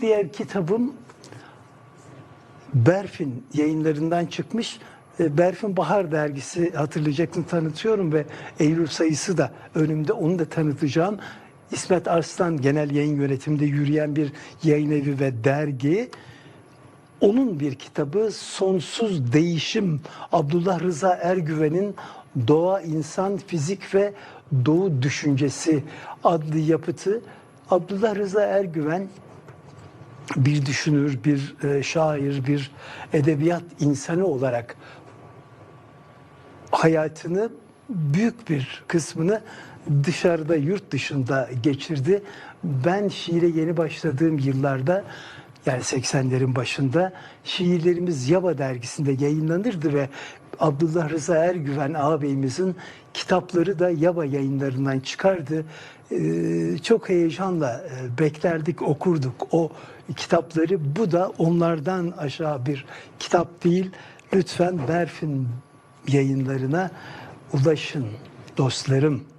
Diğer kitabım Berfin yayınlarından çıkmış. E, Berfin Bahar dergisi hatırlayacaksın tanıtıyorum ve Eylül sayısı da önümde onu da tanıtacağım. İsmet Arslan genel yayın yönetiminde yürüyen bir yayın evi ve dergi. Onun bir kitabı Sonsuz Değişim Abdullah Rıza Ergüven'in Doğa, İnsan, Fizik ve Doğu Düşüncesi adlı yapıtı. Abdullah Rıza Ergüven bir düşünür, bir e, şair, bir edebiyat insanı olarak hayatını büyük bir kısmını dışarıda, yurt dışında geçirdi. Ben şiire yeni başladığım yıllarda yani 80'lerin başında şiirlerimiz Yaba dergisinde yayınlanırdı ve Abdullah Rıza Ergüven ağabeyimizin kitapları da Yaba yayınlarından çıkardı. Ee, çok heyecanla e, beklerdik, okurduk o kitapları. Bu da onlardan aşağı bir kitap değil. Lütfen Berfin yayınlarına ulaşın dostlarım.